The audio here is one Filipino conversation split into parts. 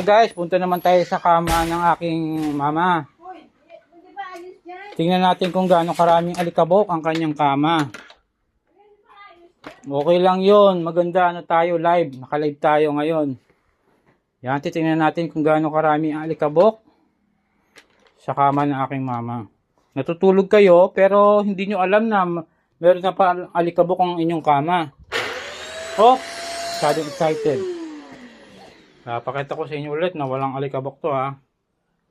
So guys, punta naman tayo sa kama ng aking mama. Tingnan natin kung gaano karaming alikabok ang kanyang kama. Okay lang yon Maganda ano tayo live. Naka-live tayo ngayon. Yan, titingnan natin kung gaano karami ang alikabok sa kama ng aking mama. Natutulog kayo pero hindi nyo alam na meron na pa alikabok ang inyong kama. Oh, masyadong excited. Napakita ko sa inyo ulit na walang alikabok to ha.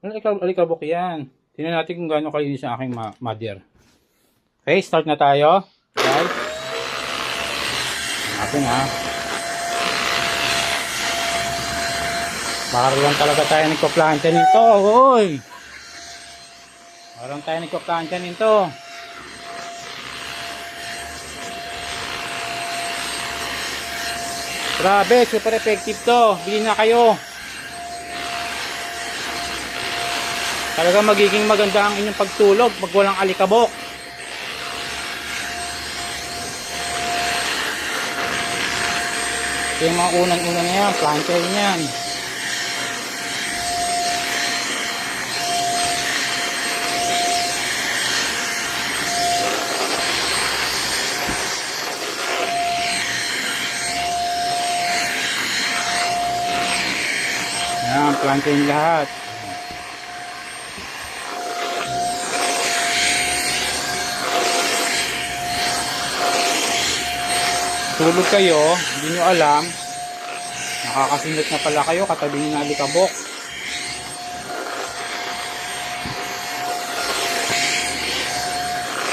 Walang alikab- alikabok yan. Tingnan natin kung gaano kalinis ang aking mother. Okay, start na tayo. Guys. Natin ha. Baka lang talaga tayo nagpa-planta nito. Uy! Parang tayo nagpa-planta nito. Grabe, super effective to. Bili na kayo. Talaga magiging maganda ang inyong pagtulog pag walang alikabok. Yung mga unang-unang yan, planter. Yan, planter yung lahat. Tulog kayo, hindi nyo alam, nakakasinot na pala kayo, katabi na alikabok.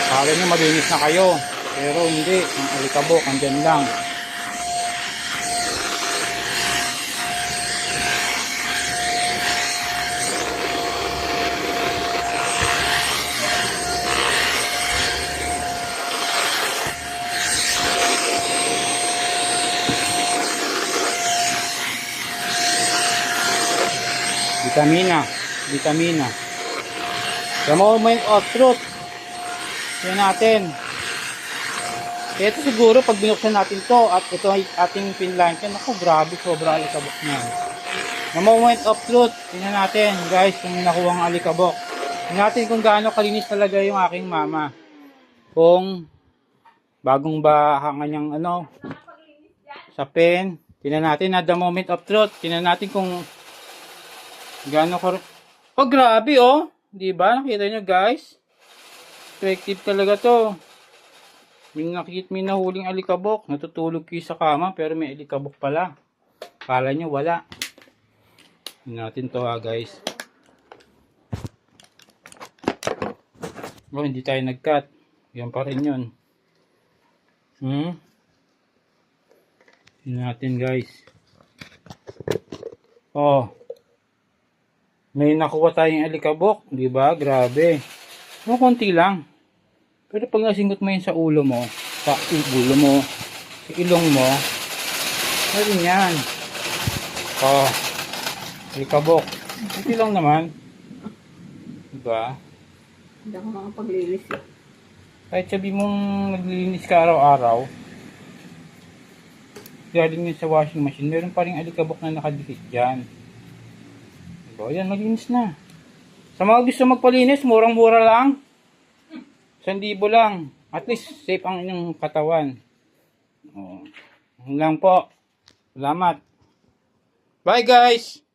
Kala nyo malinis na kayo, pero hindi, ang alikabok, andyan lang. Vitamina, vitamina. The moment of truth. Yan natin. Ito siguro pag binuksan natin to at ito ay ating pinlankan. Ako grabe sobra alikabok niya. The moment of truth. Tingnan natin guys kung nakuha ang alikabok. Tingnan natin kung gaano kalinis talaga yung aking mama. Kung bagong ba ang ano sa pen. Tingnan natin na the moment of truth. Tingnan natin kung Gano'n ko Oh, grabe oh. 'Di ba? Nakita niyo guys? Effective talaga 'to. May nakikita may nahuling alikabok. Natutulog kayo sa kama pero may alikabok pala. Kala niyo wala. Tingnan natin 'to ha, guys. Oh, hindi tayo nag-cut. Yan pa rin 'yun. Hmm? Tingnan natin, guys. Oh. May nakuha tayong alikabok, di ba? Grabe. No, konti lang. Pero pag nasingot mo yun sa ulo mo, sa ulo mo, sa ilong mo, meron yan. Oh, alikabok. Konti lang naman. Di ba? Hindi ako makapaglilis eh. Kahit sabi mong naglilinis ka araw-araw, galing yun sa washing machine, meron pa rin alikabok na nakadikit dyan. Diba? Yan, malinis na. Sa mga gusto magpalinis, murang-mura lang. 1,000 lang. At least, safe ang inyong katawan. Oh. Yun lang po. Salamat. Bye guys!